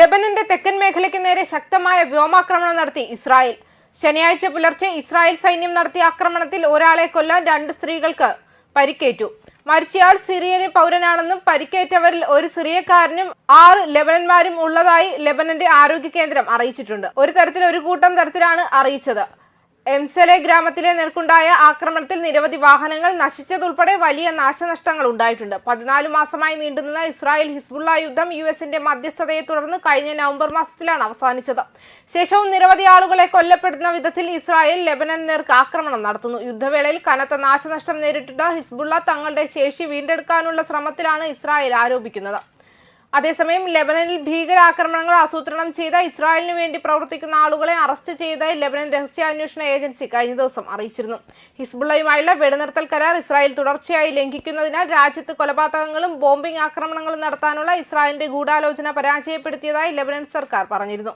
ലെബനന്റെ തെക്കൻ മേഖലയ്ക്ക് നേരെ ശക്തമായ വ്യോമാക്രമണം നടത്തി ഇസ്രായേൽ. ശനിയാഴ്ച പുലർച്ചെ ഇസ്രായേൽ സൈന്യം നടത്തിയ ആക്രമണത്തിൽ ഒരാളെ കൊല്ലാൻ രണ്ട് സ്ത്രീകൾക്ക് പരിക്കേറ്റു. മരിച്ചയാൾ സിറിയൻ പൗരനാണെന്നും പരിക്കേറ്റവരിൽ ഒരു സിറിയക്കാരനും ആറ് ലെബനന്മാരും ഉള്ളതായി ലെബനന്റെ ആരോഗ്യ കേന്ദ്രം അറിയിച്ചിട്ടുണ്ട്. ഒരു തരത്തിൽ ഒരു കൂട്ടം തരത്തിലാണ് അറിയിച്ചത്. എംസലെ ഗ്രാമത്തിലെ നേർക്കുണ്ടായ ആക്രമണത്തിൽ നിരവധി വാഹനങ്ങൾ നശിച്ചതുൾപ്പെടെ വലിയ നാശനഷ്ടങ്ങൾ ഉണ്ടായിട്ടുണ്ട്. പതിനാല് മാസമായി നീണ്ടുനിന്ന ഇസ്രായേൽ ഹിസ്ബുള്ള യുദ്ധം യു എസിന്റെ മധ്യസ്ഥതയെ തുടർന്ന് കഴിഞ്ഞ നവംബർ മാസത്തിലാണ് അവസാനിച്ചത്. ശേഷവും നിരവധി ആളുകളെ കൊല്ലപ്പെടുന്ന വിധത്തിൽ ഇസ്രായേൽ ലെബനൻ നേർക്ക് ആക്രമണം നടത്തുന്നു. യുദ്ധവേളയിൽ കനത്ത നാശനഷ്ടം നേരിട്ടിട്ട് ഹിസ്ബുള്ള തങ്ങളുടെ ശേഷി വീണ്ടെടുക്കാനുള്ള ശ്രമത്തിലാണ് ഇസ്രായേൽ ആരോപിക്കുന്നത്. അതേസമയം ലെബനനിൽ ഭീകരാക്രമണങ്ങൾ ആസൂത്രണം ചെയ്ത ഇസ്രായേലിന് വേണ്ടി പ്രവർത്തിക്കുന്ന ആളുകളെ അറസ്റ്റ് ചെയ്തതായി ലെബനൻ രഹസ്യാന്വേഷണ ഏജൻസി കഴിഞ്ഞ ദിവസം അറിയിച്ചിരുന്നു. ഹിസ്ബുള്ളയുമായുള്ള വെടിനിർത്തൽ കരാർ ഇസ്രായേൽ തുടർച്ചയായി ലംഘിക്കുന്നതിനാൽ രാജ്യത്ത് കൊലപാതകങ്ങളും ബോംബിംഗ് ആക്രമണങ്ങളും നടത്താനുള്ള ഇസ്രായേലിന്റെ ഗൂഢാലോചന പരാജയപ്പെടുത്തിയതായി ലെബനൻ സർക്കാർ പറഞ്ഞിരുന്നു.